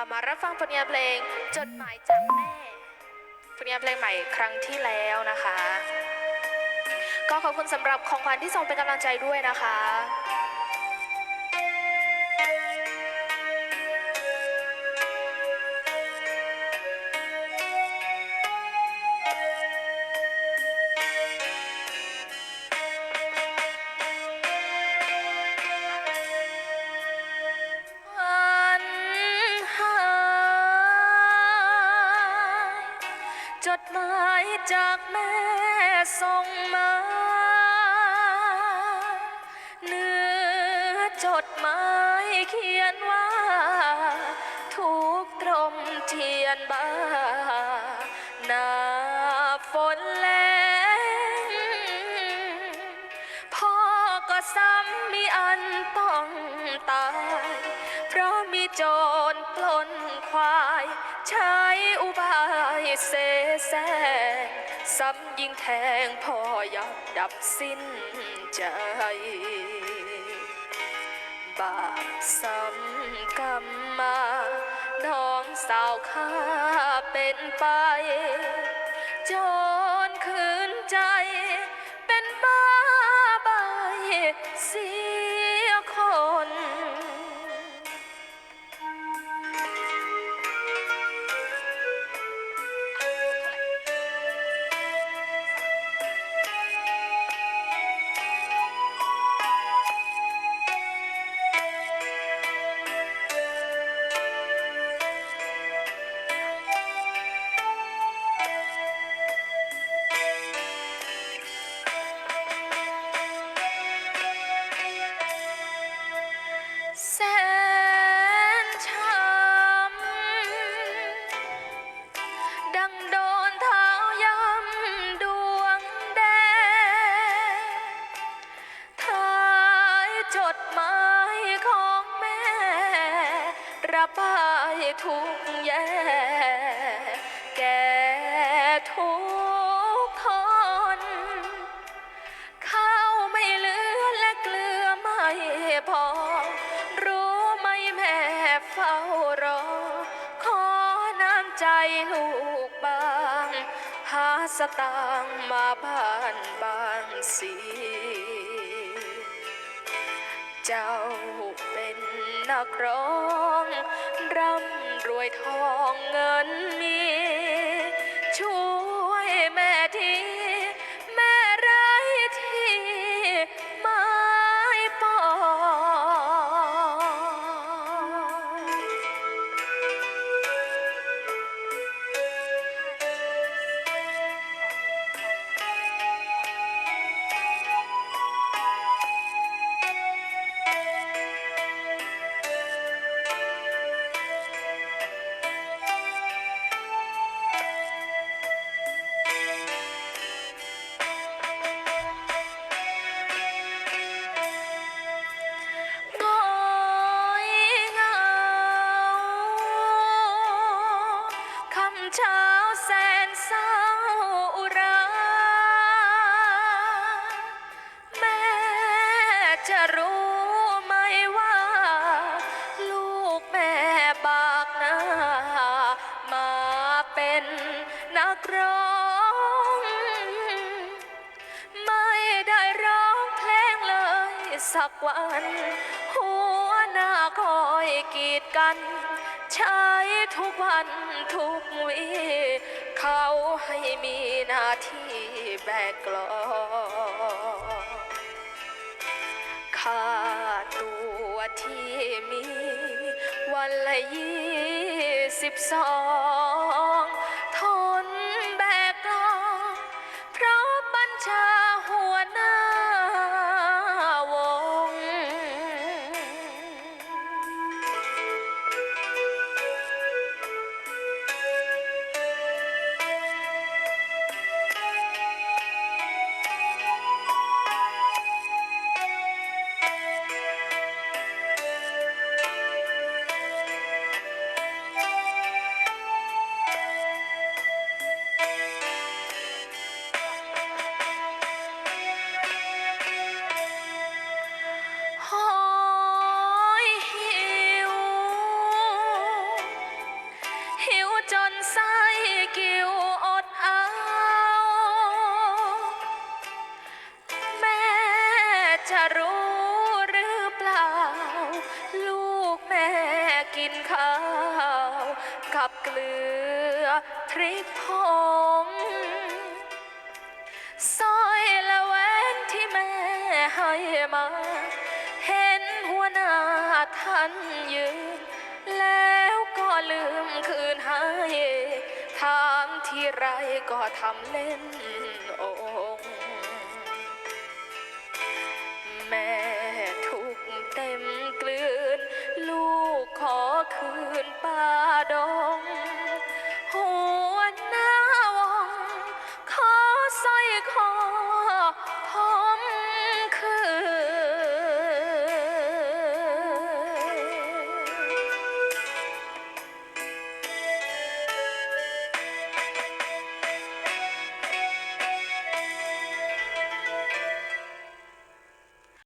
ค่ะมารับฟังผลงานเพลงจดหมายจากแม่ ผลงานเพลงใหม่ครั้งที่แล้วนะคะ ก็ขอบคุณสำหรับของขวัญที่ส่งเป็นกำลังใจด้วยนะคะ จดหมายจากแม่ส่งมา เนื้อจดหมายเขียนว่า ทุกตรมเทียนบ้าหน้าฝนแรงพ่อก็ซ้ำมีอันต้องตาย เพราะมีโจรปล้นควาย ใช้อุบายเส แสงซ้ำยิงแทงพ่อยับดับสิ้นใจ บาปซ้ำกรรมมา น้องสาวข้าเป็นไป จนคืนใจ เป็นบ้าใบเสีย ทุกคน ข้าวไม่เหลือและเกลือไม่พอ รู้ไหมแม่เฝ้ารอ ขอน้ำใจลูกบาง หาสตางค์มาบ้านบางสี เจ้าเป็นนักร้อง ร่ำรวยทองเงินมี จะรู้ไหมว่า ลูกแม่บากหน้ามาเป็นนักร้อง ไม่ได้ร้องเพลงเลยสักวัน หัวหน้าคอยกีดกัน ใช้ทุกวันทุกวีเขาให้มีหน้าที่แบกกลอง วันละยี่สิบสอง กิวอดเอา แม่จะรู้หรือเปล่า ลูกแม่กินข้าว กับเกลือพริกผงสร้อยละแวนที่แม่ให้มา เห็นหัวหน้าท่านยืน แล้วก็ลืมคืนให้ ถามที่ไรก็ทำเล่นองแม่ทุกเต็มกลืน ลูกขอคืนป่าดง